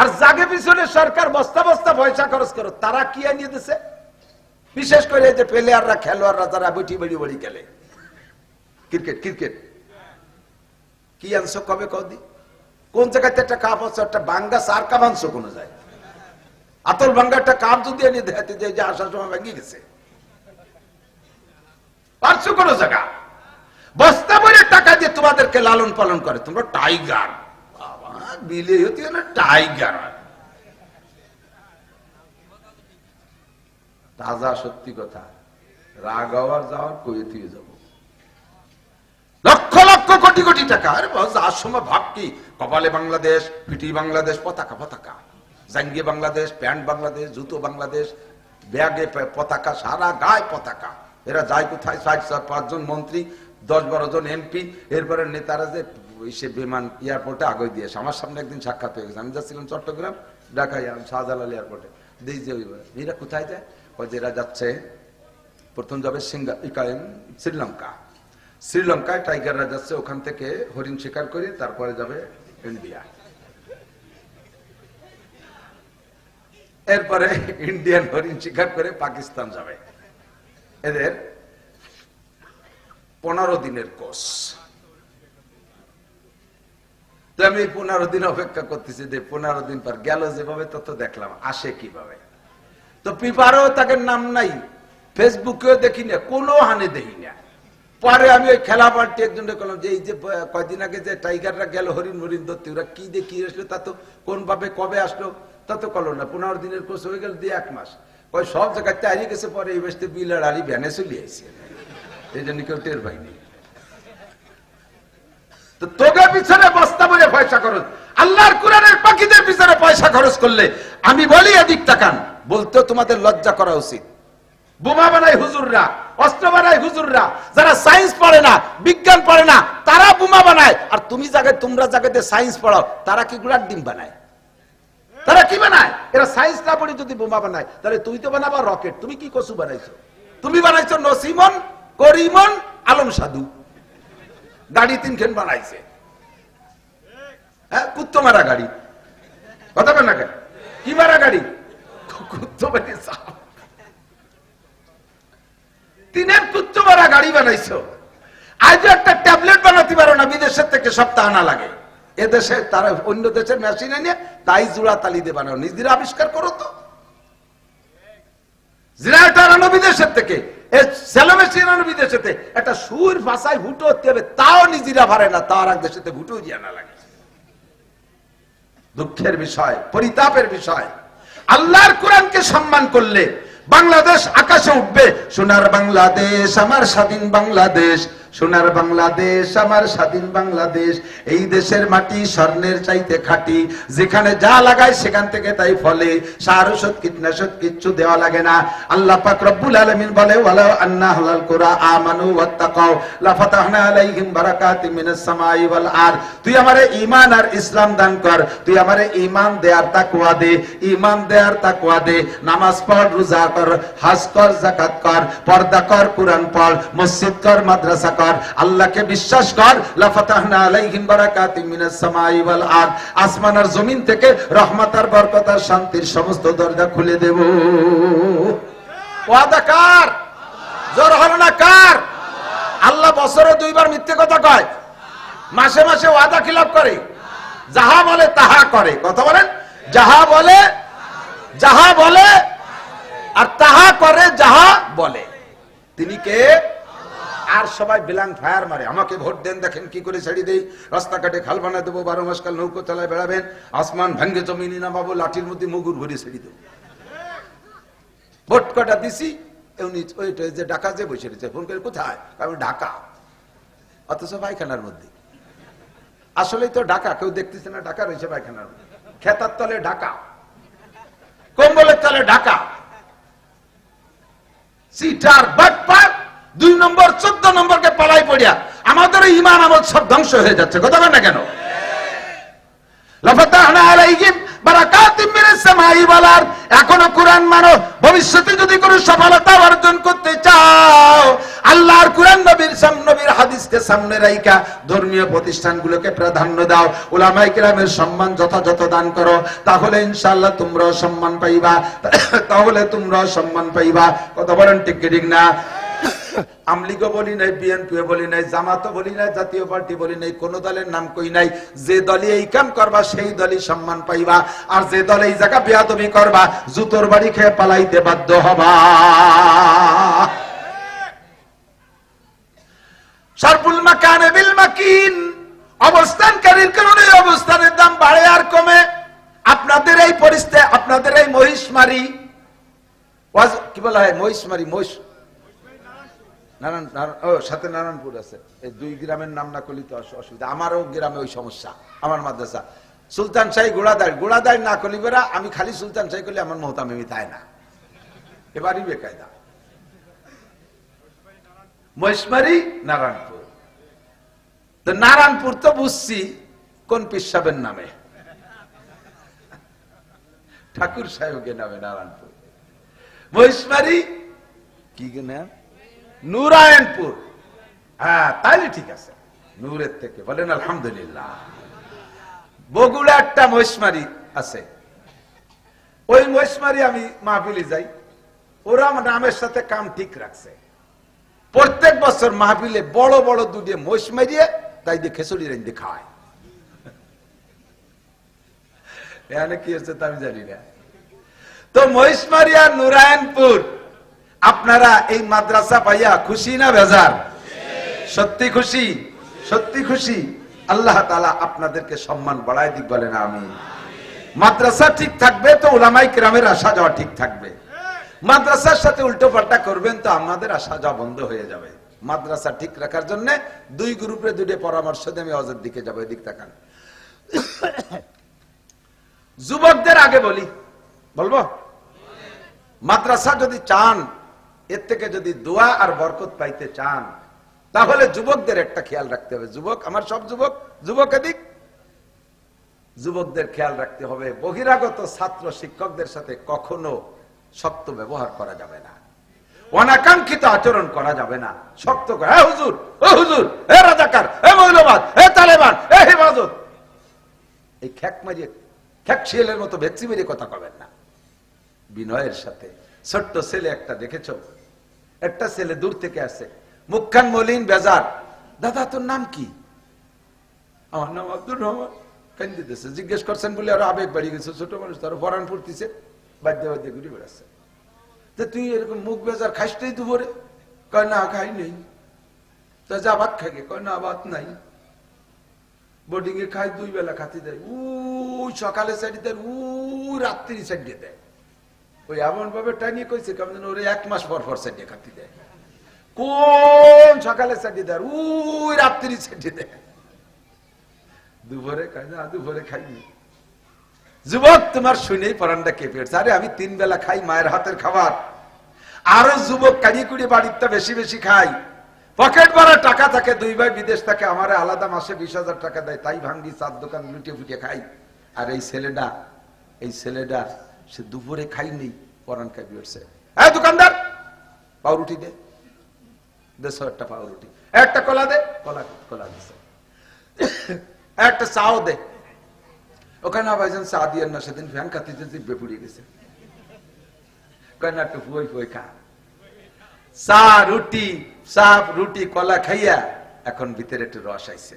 আর জাগে পিছনে সরকার বস্তা বস্তা পয়সা খরচ করো, তারা কি আনিয়ে দিছে? বিশেষ করে যে প্লেয়াররা খেলোয়াড়রা, যারা বইটি বড়ি বড়ি খেলে। Cricket cricket. কি আনছো কবে কদি? কোন জায়গাতে একটা কাপ আছে একটা বাঙ্গা সার কাপ আনছো কোন যায় আতল বাঙ্গা একটা কাপ যদি এনে দেখাতে যে আসার সময় ভেঙে গেছে। পারছ কোন জায়গা? বস্তা বলে টাকা দিয়ে তোমাদেরকে লালন পালন করে, তোমরা টাইগার বিলে হতে না টাইগার তাজা সত্যি কথা, রাগ যাওয়ার যাব? লক্ষ লক্ষ কোটি কোটি টাকা। আরে যার সময় ভাব কি? কপালে বাংলাদেশ পিটি বাংলাদেশ, পতাকা পতাকা। জাঙ্গিয়ে বাংলাদেশ, প্যান্ট বাংলাদেশ, জুতো বাংলাদেশ, ব্যাগে পতাকা, সারা গায়ে পতাকা। এরা যায় কোথায়? ষাট পাঁচজন মন্ত্রী, দশ বারো জন এমপি। এরপরে নেতারা যে সে বিমান এয়ারপোর্টে আগে দিয়েছে আমার সামনে একদিন সাক্ষাৎ হয়ে গেছে। আমি যাচ্ছিলাম চট্টগ্রাম ঢাকা শাহজালাল এয়ারপোর্টে। দিই যে এরা কোথায় যায়? ওই যে এরা যাচ্ছে, প্রথম যাবে সিঙ্গা শ্রীলঙ্কা। শ্রীলঙ্কায় টাইগাররা যাচ্ছে ওখান থেকে হরিণ শিকার করে, তারপরে যাবে ইন্ডিয়া। এরপরে ইন্ডিয়ান হরিণ শিকার করে পাকিস্তান যাবে। এদের পনেরো দিনের কোর্স। তো আমি পনেরো দিন অপেক্ষা করতেছি যে পনেরো দিন পর গেল যেভাবে, তত দেখলাম আসে কীভাবে। তো পেপারও তাকে নাম নাই, ফেসবুকেও দেখি না, কোনো হানে দেখি না। পরে আমি ওই খেলা পাল্টি একজনকে করলাম যে, এই যে কয়দিন আগে যে টাইগাররা গেল, হরিণ হরিণ ধরতে, ওরা কি দিয়ে কি আসলো, তা তো কোন ভাবে কবে আসলো, তা তো করল না। পনেরো দিনের কোর্স হয়ে গেল, দিয়ে এক মাস। কয়, সব জায়গায় হারিয়ে গেছে, পরে এই বেসতে বিল আর ভ্যানে চলে আইছে। এই জন্য কেউ টের পাইনি। তো তোকে পিছনে বস্তা বলে পয়সা খরচ। আল্লাহর পাখিদের পিছনে পয়সা খরচ করলে আমি বলি এদিক তাকান বলতে তোমাদের লজ্জা করা উচিত। বোমা বানায় হুজুররা, অস্ত্র বানায় হুজুররা, যারা সায়েন্স পড়ে না, বিজ্ঞান পড়ে না, তারা বোমা বানায়। আর তুমি জায়গায় তোমরা জায়গাতে সায়েন্স পড়াও, তারা কি গুলার ডিম বানায়? তারা কি বানায়? এরা সায়েন্স না পড়ে যদি বোমা বানায়, তাহলে তুই তো বানাবা রকেট। তুমি কি কসু বানাইছো? তুমি বানাইছো নসিমন, করিমন, আলম সাধু। গাড়ি তিনখান বানাইছে। হ্যাঁ কুত্তো মারা গাড়ি। কথা? কি মারা গাড়ি? বানাইছো। আজ একটা ট্যাবলেট বানাতে পারো না, বিদেশের থেকে লাগে। এদেশে তারা অন্য দেশের মেশিন এনে তাই জোড়া তালি নিজেরা আবিষ্কার করো তো। আনো বিদেশের থেকে। বিদেশেতে একটা সুর ভাষায় হুটো হবে, তাও নিজেরা ভারে না, তাও আর এক দেশেতে হুটো দিয়ে না লাগে। দুঃখের বিষয়, পরিতাপের বিষয়। আল্লাহর কোরআনকে সম্মান করলে বাংলাদেশ আকাশে উঠবে, সোনার বাংলাদেশ, আমার স্বাধীন বাংলাদেশ। সোনার বাংলাদেশ, আমার স্বাধীন বাংলাদেশ, এই দেশের মাটি স্বর্ণের চাইতে খাঁটি। যেখানে যা লাগায় সেখান থেকে তাই ফলে। সার ওষুধ কীটনাশক কিচ্ছু দেওয়া লাগে না। আল্লাহ পাক রব্বুল আলামিন বলে, ওয়ালাউ আন্না হালাল কুরা আমানু ওয়াত্তাকাও লাফাতাহনা আলাইহিম বারাকাতিম মিনাস সামাই ওয়াল আর তুই আমারে ঈমান আর ইসলাম দান কর। তুই আমারে ঈমান দে আর তাকওয়া দে। ঈমান দে আর তাকওয়া দে। নামাজ পড়, রোজা কর, হজ কর, যাকাত কর, পর্দা কর, কোরআন পড়, মসজিদ কর, মাদ্রাসা কর, আল্লাহকে বিশ্বাস কর, লাফাতাহনা আলাইহিম মিনাস সামাই ওয়াল আসমান আর জমিন থেকে রহমত আর বরকত আর শান্তির সমস্ত দরজা খুলে দেব। ওয়াদা কার? জোর না কার? আল্লাহ বছরে দুইবার মিথ্যে কথা কয়। মাসে মাসে ওয়াদা খিলাপ করে। যাহা বলে তাহা করে। কথা বলেন? যাহা বলে যাহা বলে, আর তাহা করে যাহা বলে। তিনি কে? আর সবাই বিলাং ফায়ার মারে। আমাকে ভোট দেন, দেখেন কি করে ছেড়ে দেই। রাস্তাঘাটে খাল বানা দেবো, বারো মাস কাল নৌকো চালায় বেড়াবেন। আসমান ভেঙ্গে জমিনি নামাবো, লাঠির মধ্যে মুগুর ভরে ছেড়ে দেবো। ভোট কটা দিছি? উনি ওইটা যে ঢাকা যে বসে রয়েছে, ফোন করে কোথায়? আমি ঢাকা। অথচ পায়খানার মধ্যে। আসলেই তো ঢাকা, কেউ দেখতেছে না ঢাকা রয়েছে পায়খানার মধ্যে। খেতার তলে ঢাকা। কম্বলের তলে ঢাকা। সিটার বাটপার দুই নম্বর, চোদ্দ নম্বরকে পালাই পড়িয়া আমাদের ইমান আমল সব ধ্বংস হয়ে যাচ্ছে। কথা না কেন? এখনও কোরআন মানো, ভবিষ্যতে যদি কোনো সফলতা অর্জন করতে চাও, আল্লাহর কোরআন নবীর নবীর হাদিসকে সামনে রাইকা ধর্মীয় প্রতিষ্ঠানগুলোকে প্রাধান্য দাও ওলামাই কিরামের সম্মান যথাযথ দান করো, তাহলে ইনশাআল্লাহ তোমরাও সম্মান পাইবা, তাহলে তোমরাও সম্মান পাইবা। কথা বলেন ঠিক ঠিক না? আমলিগও বলি নাই বলি নাই বলি নাই, জাতীয় পার্টি বলি নাই, কোন দলের নাম কই নাই। যে এই কাম করবা, সেই দলই সম্মান পাইবা। আর যে এই জায়গা বেয়াদবি করবা, জুতোর বাড়ি খেয়ে পালাইতে বাধ্য হবা। বিল মাকিন অবস্থানকারীর কারণে অবস্থানের দাম বাড়ে আর কমে। আপনাদের এই পরিস্থিতি, আপনাদের এই মহিষমারি কি বলা হয়? মহিষমারি, মহিষ নারায়ণ ও, সাথে নারায়ণপুর আছে। এই দুই গ্রামের নাম না করলে তো অসুবিধা। আমারও গ্রামে ওই সমস্যা, আমার মাদ্রাসা। সুলতান শাহী গোড়াদায় গোড়াদায় না করলি বেরা আমি খালি সুলতান শাহী করলে আমার মহতামিমি তাই না। এবারই বেকায়দা। মহেশমারি, নারায়ণপুর। তো নারায়ণপুর তো বুঝছি কোন পিসাবের নামে। ঠাকুর সাহেবের নামে নারায়ণপুর। মহেশমারি, কি নাম নুরায়ণপুর হ্যাঁ তাইলে ঠিক আছে। নূরের থেকে বলেন, আলহামদুলিল্লাহ। বগুড়া একটা মহিষমারি আছে। ওই মহিষমারি আমি মাহফিলে যাই। ওরা নামের সাথে কাম ঠিক রাখছে। প্রত্যেক বছর মাহফিলে বড় বড় দুধে মহিষ মারিয়ে তাই দিয়ে খেসুড়ি রেঞ্জে খাওয়ায় এখানে কি হচ্ছে তা আমি জানি না। তো মহিষমারি আর নুরায়ণপুর আপনারা এই মাদ্রাসা পাইয়া খুশি না বেজার? সত্যি খুশি? সত্যি খুশি? আল্লাহ তালা আপনাদেরকে সম্মান বাড়ায় দিক, বলেন আমি মাদ্রাসা ঠিক থাকবে তো ওলামাই গ্রামের আসা যাওয়া ঠিক থাকবে। মাদ্রাসার সাথে উল্টো পাল্টা করবেন তো আমাদের আসা যাওয়া বন্ধ হয়ে যাবে। মাদ্রাসা ঠিক রাখার জন্য দুই গ্রুপে দুটো পরামর্শ দিয়ে আমি অজের দিকে যাব, এদিক তাকান। যুবকদের আগে বলি, বলব? মাদ্রাসা যদি চান এর থেকে যদি দোয়া আর বরকত পাইতে চান, তাহলে যুবকদের একটা খেয়াল রাখতে হবে। যুবক, আমার সব যুবক যুবক এদিক। যুবকদের খেয়াল রাখতে হবে, বহিরাগত ছাত্র শিক্ষকদের সাথে কখনো শক্ত ব্যবহার করা যাবে না। অনাকাঙ্ক্ষিত আচরণ করা যাবে না। শক্ত হ্যাঁ হুজুর ও হুজুর হে রাজাকার হে মৌলবাদ হে তালেবান হে হেফাজত। এই খ্যাক মারিয়ে, খ্যাক শিয়ালের মতো ভেক্সি মেরিয়ে কথা কবেন না। বিনয়ের সাথে, ছোট্ট ছেলে একটা দেখেছ? একটা ছেলে দূর থেকে আসে মুখখান মলিন, বেজার। দাদা, তোর নাম কি? আমার নাম আব্দুর রহমান। জিজ্ঞেস করছেন বলে আরও আবেগ বাড়ি গেছে। ছোট মানুষ তার ফরান ফুটতিছে। বাদ্য বাদ্য ঘুরে বেড়াচ্ছে। তো তুই এরকম মুখ বেজার খাইসটাই দুপুরে? কয়, না, খাই নেই। তা যা ভাত খাগে কয়, না, ভাত নাই। বোর্ডিং এ খাই দুই বেলা খাতি দেয়। উই, সকালে সাইডে দেয়, উই, রাত্রি সাইডে দেয়। ওই এমন ভাবে টানিয়ে কইছে কেমন যেন ওরে এক মাস পর পর সাইডে খাতি দেয়। কোন সকালে সাইডে দেয় উই রাত্রি সাইডে দেয়। দুপুরে খাই না, দুপুরে খাইনি যুবক, তোমার শুনেই পরানটা কেঁপে উঠছে। আরে, আমি তিন বেলা খাই মায়ের হাতের খাবার। আরও যুবক কাড়িয়ে কুড়িয়ে বাড়িতে বেশি বেশি খাই পকেট ভরা টাকা থাকে, দুই ভাই বিদেশ থাকে, আমার আলাদা মাসে বিশ হাজার টাকা দেয়। তাই ভাঙ্গি চার দোকান লুটিয়ে ফুটিয়ে খাই। আর এই ছেলেটা এই ছেলেটা সে দুপুরে খাইনি পরান খাই উঠছে হ্যাঁ দোকানদার, পাউরুটি দে। একটা পাউরুটি। একটা কলা দে, কলা কলা দিছে একটা চাও দে। ওখানে ভাইজান চা দিয়ে না, সেদিন ফ্যান জিব্বে পুড়িয়ে গেছে। কয় একটু ফুই খা। চা, রুটি চাপ রুটি, কলা খাইয়া এখন ভিতরে একটু রস আইছে।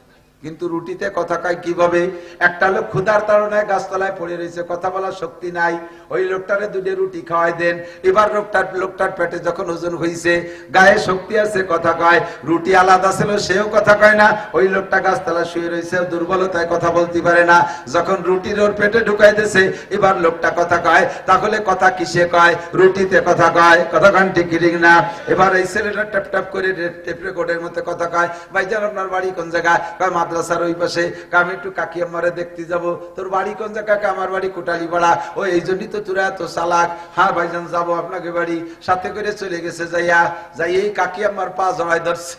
কিন্তু রুটিতে কথা কয় কীভাবে? একটা লোক ক্ষুধার তাড়নায় গাছতলায় পড়ে রয়েছে, কথা বলার শক্তি নাই। ওই লোকটারে দুটো রুটি খাওয়াই দেন। এবার লোকটার লোকটার পেটে যখন ওজন হয়েছে গায়ে শক্তি আছে, কথা কয়। রুটি আলাদা ছিল, সেও কথা কয় না। ওই লোকটা গাছতলা শুয়ে রয়েছে দুর্বলতায় কথা বলতে পারে না। যখন রুটির ওর পেটে ঢুকাই দিছে এবার লোকটা কথা কয়। তাহলে কথা কিসে কয়? রুটিতে কথা কয়। কথা কন ঠিক না? এবার এই ছেলেটা টপ টপ করে টেপ রেকর্ডের মধ্যে কথা কয়। ভাই ভাইজান, আপনার বাড়ি কোন জায়গায়? কয় মাদ্রাসার ওই পাশে আমি একটু কাকি আমারে দেখতে যাব। তোর বাড়ি কোন জায়গা আমার বাড়ি কোটালি পাড়া। ও এই জন্যই তো তোরা এত চালাক। হ্যাঁ ভাইজান, যাব আপনাকে বাড়ি। সাথে করে চলে গেছে যাইয়া। যাই এই কাকি আমার পা জড়াই ধরছে।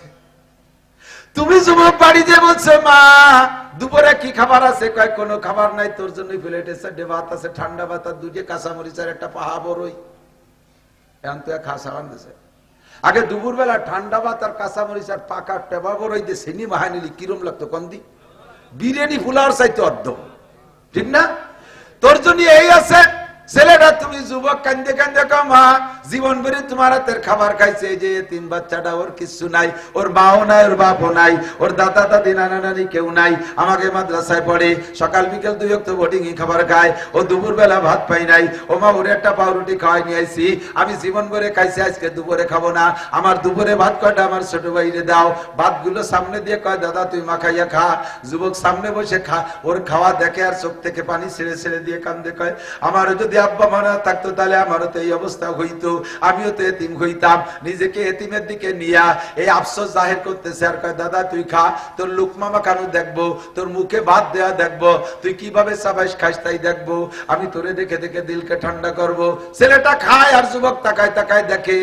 তুমি যুবক বাড়ি যে বলছে, মা, দুপুরে কি খাবার আছে? কয়, কোনো খাবার নাই, তোর জন্য প্লেটে চারটে ভাত আছে, ঠান্ডা ভাত আর দুটে কাঁচা মরিচার একটা পাহা বড়ই। এখন তো খাসা বান্ধেছে আগে দুপুরবেলা ঠান্ডা বা তার কাঁচামরিচ আর পাকা টেবা বড়ই দিয়ে সেনি মাহানিলি কিরম লাগতো কন্দি? বিরিয়ানি ফুলার চাইতে অর্ধ। ঠিক না? তোর জন্য এই আছে ছেলেটা তুমি যুবক কান্দে কান্দে কমা জীবন ভরে তোমার হাতের খাবার খাইছে যে তিন বাচ্চাটা ওর কিছু নাই, ওর মাও নাই, ওর বাপও নাই, ওর দাদা, দাদি, নানা, নানি কেউ নাই, আমাকে মাদ্রাসায় পড়ে, সকাল বিকেল দুই অক্ত বোর্ডিং খাবার খায়, ও দুপুর বেলা ভাত পাই নাই, ও মা, ওরে একটা পাউরুটি খাওয়াই নিয়ে আইছি, আমি জীবন ভরে খাইছি, আজকে দুপুরে খাব না, আমার দুপুরে ভাত কয়টা আমার ছোট ভাইরে দাও, ভাতগুলো সামনে দিয়ে কয়, দাদা, তুই মা খাইয়া খা যুবক সামনে বসে খা, ওর খাওয়া দেখে আর চোখ থেকে পানি ছেড়ে ছেড়ে দিয়ে কান্দে কয়, আমারও যদি আব্বা মানা থাকতো, তাহলে আমারও তো এই অবস্থা হইতো, আমিও তো এতিম হইতাম। নিজেকে এতিমের দিকে নিয়া এই আফসোস জাহির করতেছে আর কয়, দাদা, তুই খা, তোর লুকমামা কানু দেখব, তোর মুখে ভাত দেওয়া দেখব, তুই কীভাবে সাবাইশ খাস তাই দেখব, আমি তোরে দেখে দেখে দিলকে ঠান্ডা করব। ছেলেটা খায় আর যুবক তাকায় তাকায় দেখে,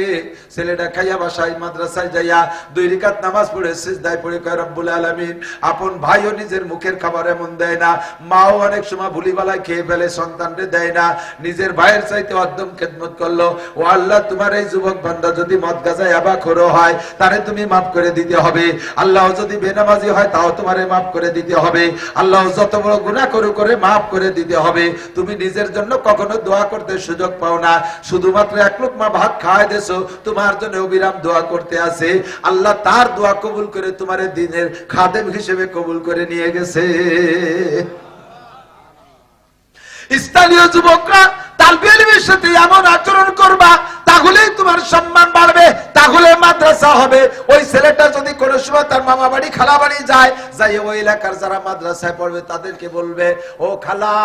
ছেলেটা খাইয়া বাসায়, মাদ্রাসায় যাইয়া দুই রিকাত নামাজ পড়ে, সিজদায় পড়ে, কয়, রব্বুল আলামিন, আপন ভাইও নিজের মুখের খাবার এমন দেয় না, মাও অনেক সময় ভুলিবালায় খেয়ে ফেলে, সন্তানরে দেয় না নিজের ভাইয়ের চাইতে অদ্যম খেদমত করল। ও আল্লাহ, তোমার এই যুবক বান্দা যদি মদ গাজায় আবা খোরো হয়, তারে তুমি মাফ করে দিতে হবে। আল্লাহ যদি বেনামাজি হয়, তাও তোমারে মাফ করে দিতে হবে। আল্লাহ যত বড় গুনাহ করু করে মাফ করে দিতে হবে। তুমি নিজের জন্য কখনো দোয়া করতে সুযোগ পাও না। শুধুমাত্র এক লোকমা ভাত খাওয়াই দেছো, তোমার জন্য অবিরাম দোয়া করতে আছে। আল্লাহ তার দোয়া কবুল করে তোমার দিনের খাদেম হিসেবে কবুল করে নিয়ে গেছে। স্থানীয় যুবকরা তালবিয়ালিমের সাথে এমন আচরণ করবা তাহলেই তোমার সম্মান বাড়বে তাহলে মাদ্রাসা হবে। ওই ছেলেটা যদি কোনো সময় তার মামা বাড়ি, খালা বাড়ি যায়, যাই ওই এলাকার যারা মাদ্রাসায় পড়বে, তাদেরকে বলবে, ও খালা,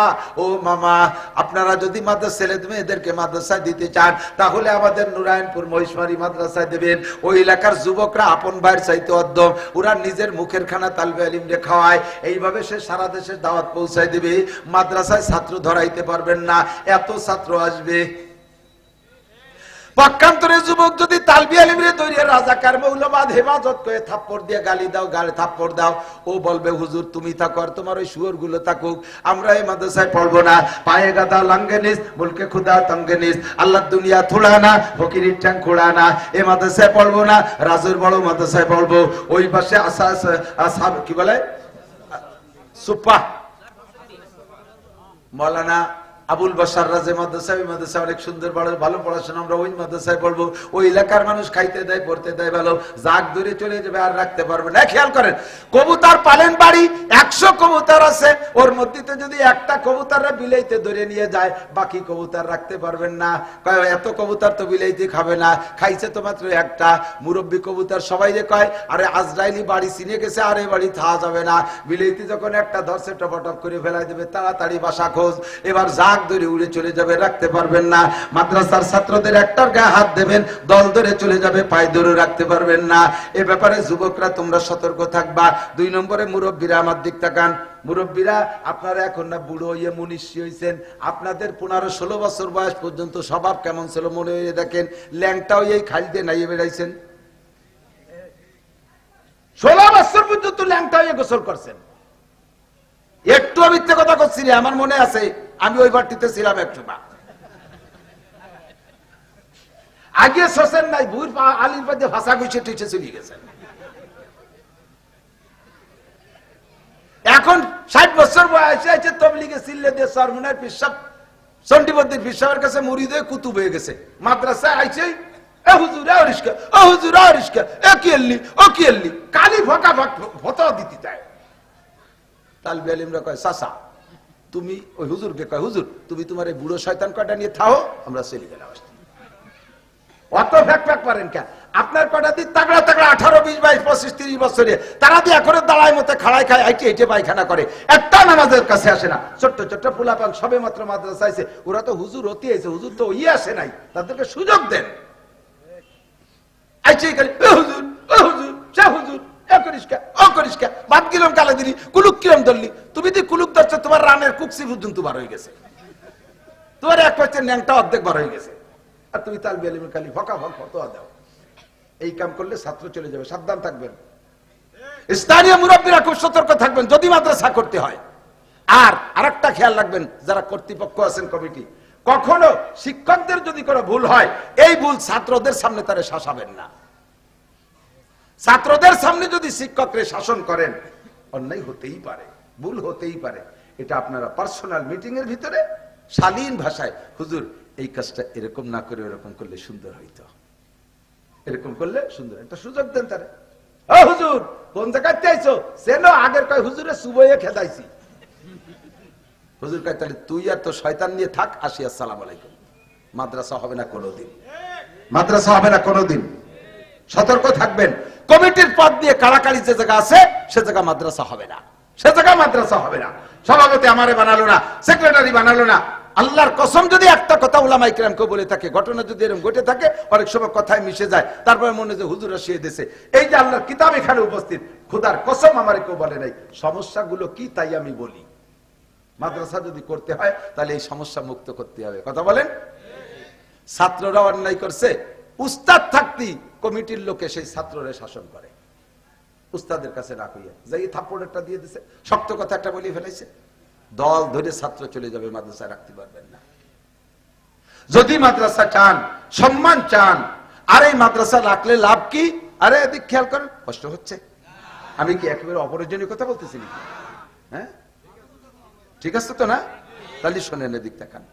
ও মামা, আপনারা যদি মাদ্রাসা ছেলে মেয়েদেরকে মাদ্রাসায় দিতে চান, তাহলে আমাদের নুরায়ণপুর মহিষমারি মাদ্রাসায় দেবেন। ওই এলাকার যুবকরা আপন ভাইয়ের চাইতে অদ্যম ওরা নিজের মুখের খানা তালবে আলিম রে খাওয়ায়। এইভাবে সে সারা দেশের দাওয়াত পৌঁছায় দেবে। মাদ্রাসায় ছাত্র ধরাইতে পারবেন না। এত ছাত্র আসবে। পক্ষান্তরে যুবক যদি তালবি আলিমরে তৈরি রাজাকার মৌলবাদ হেফাজত করে থাপ্পড় দিয়ে গালি দাও, গালে থাপ্পড় দাও। ও বলবে, হুজুর, তুমি থাকো আর তোমার ওই শুয়োরগুলো থাকুক। আমরা এই মাদ্রাসায় পড়ব না। পায়ে গাদা লাঙ্গে নিস, মুলকে খুদা তঙ্গে নিস। আল্লাহ দুনিয়া থুড়া না, ফকিরির ঠ্যাং খোড়া না। এ মাদ্রাসায় পড়ব না, রাজুর বড় মাদ্রাসায় পড়ব। ওই পাশে আসা, কি বলে? সুপ্পা। মৌলানা আবুল বাসার রাজে মাদ্রাসা ওই মাদ্রাসা অনেক সুন্দর বড় ভালো পড়াশোনা আমরা ওই মাদ্রাসায় পড়ব। ওই এলাকার মানুষ খাইতে দেয়, পড়তে দেয়, ভালো। জাগ ধরে চলে যাবে, আর রাখতে পারবে না। খেয়াল করেন, কবুতর পালেন বাড়ি, একশো কবুতর আছে। ওর মধ্যে যদি একটা কবুতররা বিলাইতে ধরে নিয়ে যায়, বাকি কবুতর রাখতে পারবেন না। এত কবুতর তো বিলাইতে খাবে না। খাইছে তো মাত্র একটা। মুরব্বী কবুতর সবাই যে কয়, আরে আজরাইলি বাড়ি চিনে গেছে, আর এই বাড়ি থাকা যাবে না। বিলাইতে যখন একটা ধরছে, টপটপ করে ফেলাই দেবে, তাড়াতাড়ি বাসা খোঁজ। এবার জাগ ধরে উড়ে চলে যাবে, রাখতে পারবেন না। মাদ্রাসার ছাত্রদের একটার গায়ে হাত দেবেন, দল ধরে চলে যাবে, পায়ে ধরে রাখতে পারবেন না। এ ব্যাপারে যুবকরা, তোমরা সতর্ক থাকবা। দুই নম্বরে মুরব্বীরা, আমার দিক তাকান। মুরব্বীরা, আপনারা এখন না বুড়ো হইয়ে মুনিষী হয়েছেন আপনাদের পনেরো ষোলো বছর বয়স পর্যন্ত স্বভাব কেমন ছিল মনে হয়ে দেখেন? ল্যাংটাও এই খাইতে নাইয়ে বেড়াইছেন। ষোলো বছর পর্যন্ত ল্যাংটা হয়ে গোসল করছেন। একটু মিথ্যে কথা করছি রে, আমার মনে আছে আমি ওই বাড়িতে ছিলাম একটু না। আগে শোষেন নাই ভুর আলির পাতে ভাষা গুছে টুইছে চলে গেছেন এখন ষাট বছর বয়সে আছে তবলিগে সিল্লে দিয়ে সরমুনার পিসাব চন্ডিবদ্দির পিসাবের কাছে মুড়ি দিয়ে কুতুব হয়ে গেছে। মাদ্রাসায় আইছে এ হুজুর রিস্কা ও হুজুর রিস্কা এ কি এল্লি ও কি এল্লি কালি ফকা ফটো দিতে চায় তালবি আলিমরা কয়, সাসা, তুমি ওই হুজুরকে কয়, হুজুর, তুমি তোমার এই বুড়ো শয়তান কয়টা নিয়ে থাও, আমরা চলে গেলাম অত ফ্যাক ফ্যাক পারেন কেন? আপনার কটা তাগড়া তাগড়া আঠারো, বিশ, বাইশ, পঁচিশ, তিরিশ বছরে তারা দিয়ে দাঁড়ায় মতো খাড়ায় খায়, আইটে পায়খানা করে। একটা কাছে আসে না। ছোট্ট ছোট্ট সবে মাত্র মাদ্রাসা ওরা তো হুজুর অতি আছে হুজুর তো আসে নাই। তাদেরকে সুযোগ দেন। খালি হুজুর হুজুর হুজুর, এ করিস করিস কে? বাদ গিলাম কালে দিলি, কুলুক কিরম ধরলি? তুমি দি কুলুক ধরছো, তোমার রানের কুকসি পর্যন্ত বার হয়ে গেছে। তোমার এক পাচ্ছে ন্যাংটা অর্ধেক বার হয়ে গেছে। আর তুমি তাল বেলিমের খালি ফকা ফক ফতোয়া দাও। এই কাম করলে ছাত্র চলে যাবে, সাবধান থাকবেন। স্থানীয় মুরব্বীরা খুব সতর্ক থাকবেন, যদি মাদ্রাসা করতে হয়। আর আরেকটা খেয়াল রাখবেন, যারা কর্তৃপক্ষ আছেন কমিটি, কখনো শিক্ষকদের যদি কোনো ভুল হয়, এই ভুল ছাত্রদের সামনে তারা শাসাবেন না। ছাত্রদের সামনে যদি শিক্ষকরে শাসন করেন, অন্যায় হতেই পারে, ভুল হতেই পারে। এটা আপনারা পার্সোনাল মিটিং এর ভিতরে, শালীন ভাষায়, হুজুর, এই কাজটা এরকম না করে এরকম করলে সুন্দর হইতো। এরকম করলে সুন্দর, একটা সুযোগ দেন তারে। ও হুজুর, কোন জায়গায় চাইছো আগের কয় হুজুরে সুবইয়ে খেদাইছি। হুজুর কয়, তাহলে তুই আর তো শয়তান নিয়ে থাক, আসি, আসসালাম আলাইকুম। মাদ্রাসা হবে না কোনোদিন। মাদ্রাসা হবে না কোনোদিন। সতর্ক থাকবেন। কমিটির পদ দিয়ে কাড়াকাড়ি যে জায়গা আছে, সে জায়গা মাদ্রাসা হবে না। সে জায়গা মাদ্রাসা হবে না। সভাপতি আমারে বানালো না, সেক্রেটারি বানালো না। আল্লাহর কসম যদি একটা কথা উলামাই কেউ বলে থাকে, ঘটনা যদি এরকম ঘটে থাকে, অনেক সময় কথায় মিশে যায়। তারপরে মনে যে হুজুর আসিয়ে দেশে এই যে আল্লাহর কিতাব এখানে উপস্থিত, খুদার কসম আমার কেউ বলে নাই। সমস্যাগুলো কি তাই আমি বলি। মাদ্রাসা যদি করতে হয়, তাহলে এই সমস্যা মুক্ত করতে হবে। কথা বলেন? ছাত্ররা অন্যায় করছে? উস্তাদ থাকতি কমিটির লোকে সেই ছাত্ররে শাসন করে। উস্তাদের কাছে না কইয়া যাই একটা দিয়ে দিছে, শক্ত কথা একটা বলে ফেলাইছে দল ধরে ছাত্র চলে যাবে, মাদ্রাসায় রাখতে পারবেন না। যদি মাদ্রাসা চান, সম্মান চান, আর এই মাদ্রাসা রাখলে লাভ কি? আরে এদিক খেয়াল করেন, কষ্ট হচ্ছে। আমি কি একেবারে অপরিজনীয় কথা বলতেছি হ্যাঁ? ঠিক আছে তো না? তাহলে শোনেন এদিক দেখান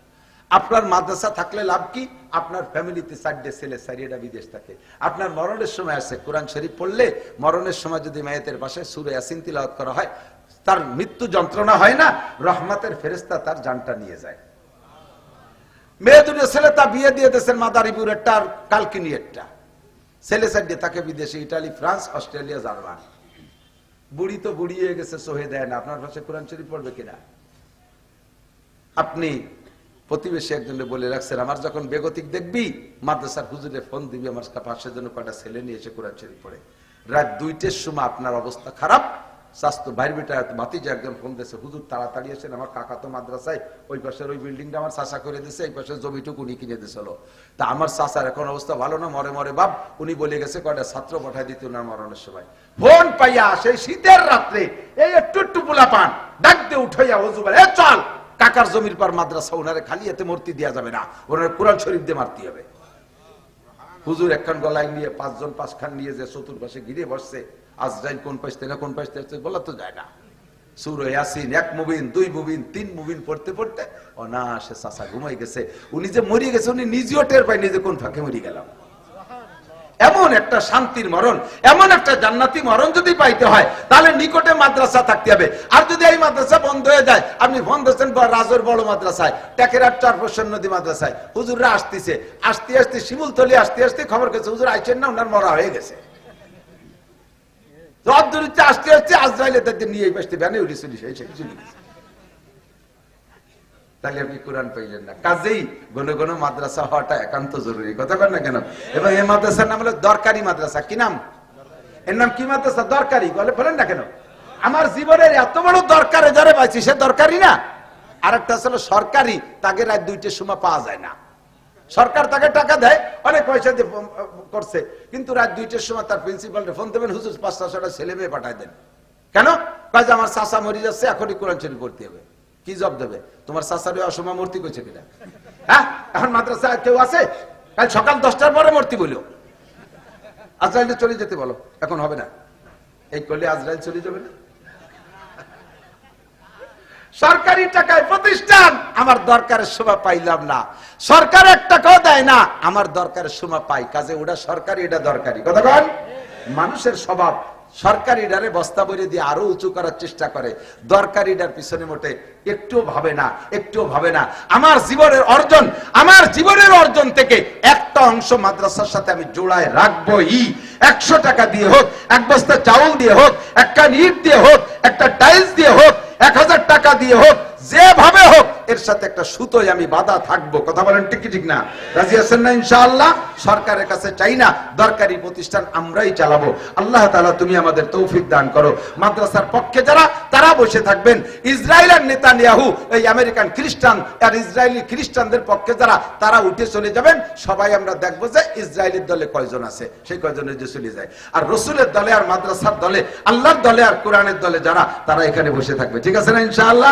আপনার মাদ্রাসা থাকলে লাভ কি? আপনার ফ্যামিলিতে চারটে ছেলে চারিয়েটা বিদেশ থাকে। আপনার মরণের সময় আছে, কোরআন শরীফ পড়লে মরণের সময় যদি মায়েতের পাশে সুরে আসিন তিলাওয়াত করা হয়, তার মৃত্যু যন্ত্রণা হয় না, রহমাতের ফেরেস্তা তার জানটা নিয়ে যায়। মেয়ে দুটো ছেলে তা বিয়ে দিয়ে দেশের মাদারীপুর একটা আর কালকিনি একটা। ছেলে চারটে, তাকে বিদেশে ইটালি, ফ্রান্স, অস্ট্রেলিয়া, জার্মান। বুড়ি তো বুড়ি হয়ে গেছে, সোহে দেয় না। আপনার পাশে কোরআন শরীফ পড়বে কিনা? আপনি প্রতিবেশী একজনে বলে রাখছেন, আমার যখন বেগতিক দেখবি, মাদ্রাসার হুজুরে ফোন দিবি আমার পাশের জন্য কটা ছেলে নিয়ে এসে কোরআন শরীফ পড়ে। রাত দুইটের সময় আপনার অবস্থা খারাপ? স্বাস্থ্য বাইরে বেটা বাতিজা একজন ফোন দিয়েছে, হুজুর, তাড়াতাড়ি আসেন আমার কাকা তো মাদ্রাসায়, ওই পাশের ওই বিল্ডিংটা আমার চাষা করে দিছে এই পাশে জমিটুকু উনি কিনে দিছিল তা আমার চাষার এখন অবস্থা ভালো না, মরে মরে বাপ, উনি বলে গেছে, কয়টা ছাত্র পাঠাই দিত না মরণের সময়? ফোন পাইয়া সেই শীতের রাত্রে এই একটু একটু পোলা পান ডাক দিয়ে উঠাইয়া হুজু বলে, "এ চল কাকার জমির পর মাদ্রাসা, ওনারে খালি এতে মূর্তি দেওয়া যাবে না। ওনার কোরআন শরীফ দিয়ে মারতে হবে। হুজুর একখান গলায় নিয়ে পাঁচজন পাঁচখান নিয়ে যে চতুর্পাশে ঘিরে বসছে, আজরাইল কোন পাশ থেকে কোন পাশ থেকে, বলা তো যায় না। সুর ইয়াসিন, এক মুবিন, দুই মুবিন, তিন মুবিন পড়তে পড়তে অনাসে চাষা ঘুমাই গেছে। উনি যে মরিয়ে গেছে, উনি নিজেও টের পাই নিজে কোন ফাঁকে মরি গেলাম। এমন একটা শান্তির মরণ, এমন একটা জান্নাতি মরণ যদি পাইতে হয়, তাহলে নিকটে মাদ্রাসা থাকতে হবে। আর যদি এই মাদ্রাসা বন্ধ হয়ে যায়, আপনি ফোন দিচ্ছেন রাজর বড় মাদ্রাসায় টেকের আর চার বছর নদী মাদ্রাসায়। হুজুররা আসতেছে, আসতে আসতে শিমুলতলি, আসতে আসতে খবর গেছে, হুজুর আইছেন না ওনার মরা হয়ে গেছে। রদ্দুরিতে আসতে আসতে আজরাইলে তাদের নিয়ে এই পাশে ভ্যানে উঠে চলিস এই চলে গেছে। তাহলে আপনি কোরআন পাইলেন না। কাজেই ঘন ঘন মাদ্রাসা হওয়াটা একান্ত জরুরি। কথা বল না কেন? এবং এই মাদ্রাসার নাম হলো দরকারি মাদ্রাসা। কি নাম? এর নাম কি মাদ্রাসা? দরকারি। বলে বলেন না কেন? আমার জীবনের এত বড় দরকারে যারা পাইছি, সে দরকারি না? আর একটা আসলে সরকারি, তাকে রাত দুইটার সময় পাওয়া যায় না। সরকার তাকে টাকা দেয়, অনেক পয়সা দিয়ে করছে। কিন্তু রাত দুইটার সময় তার প্রিন্সিপাল ফোন দেবেন, হুজুর, পাঁচটা ছটা ছেলে মেয়ে পাঠায় দেন। কেন? কাজ আমার চাষা মরি যাচ্ছে, এখনই কোরআন শরীফ পড়তে হবে। কি জব দেবে? তোমার চাষার অসময় মূর্তি করছে কিনা? হ্যাঁ? এখন মাদ্রাসা কেউ আছে? কাল সকাল দশটার পরে মূর্তি বলো আজরাইলে চলে যেতে বলো, এখন হবে না। এই করলে আজরাইল চলে যাবে না। সরকারি টাকায় প্রতিষ্ঠান, আমার দরকারের সময় পাইলাম না। সরকার এক টাকাও দেয় না, আমার দরকারের সময় পাই। কাজে ওটা সরকারি, এটা দরকারি। কথা বল মানুষের স্বভাব। সরকারি ডারে বস্তা বইরে দিয়ে আরও উঁচু করার চেষ্টা করে। দরকারি ডার পিছনে মোটে একটুও ভাবে না, একটু ভাবে না। আমার জীবনের অর্জন, আমার জীবনের অর্জন থেকে একটা অংশ মাদ্রাসার সাথে আমি জোড়ায় রাখবোই। একশো টাকা দিয়ে হোক, এক বস্তা চাউল দিয়ে হোক, একটা ইট দিয়ে হোক, একটা টাইলস দিয়ে হোক, এক হাজার টাকা দিয়ে হোক যেভাবে হোক, এর সাথে একটা সুতোয় আমি বাধা থাকব। কথা বলেন ঠিক ঠিক না? রাজি আছেন না ইনশাআল্লাহ? সরকারের কাছে চাই না, দরকারি প্রতিষ্ঠান আমরাই চালাবো। আল্লাহ তাআলা তুমি আমাদের তৌফিক দান করো। মাদ্রাসার পক্ষে যারা, তারা বসে থাকবেন। ইসরায়েলের নেতানিয়াহু, এই আমেরিকান খ্রিস্টান আর ইসরায়েলি খ্রিস্টানদের পক্ষে যারা, তারা উঠে চলে যাবেন। সবাই আমরা দেখব যে ইসরায়েলের দলে কয়জন আছে। সেই কয়জনের যে চলে যায়। আর রসুলের দলে আর মাদ্রাসার দলে, আল্লাহর দলে আর কোরআনের দলে যারা, তারা এখানে বসে থাকবে। ঠিক আছে না ইনশাআল্লাহ?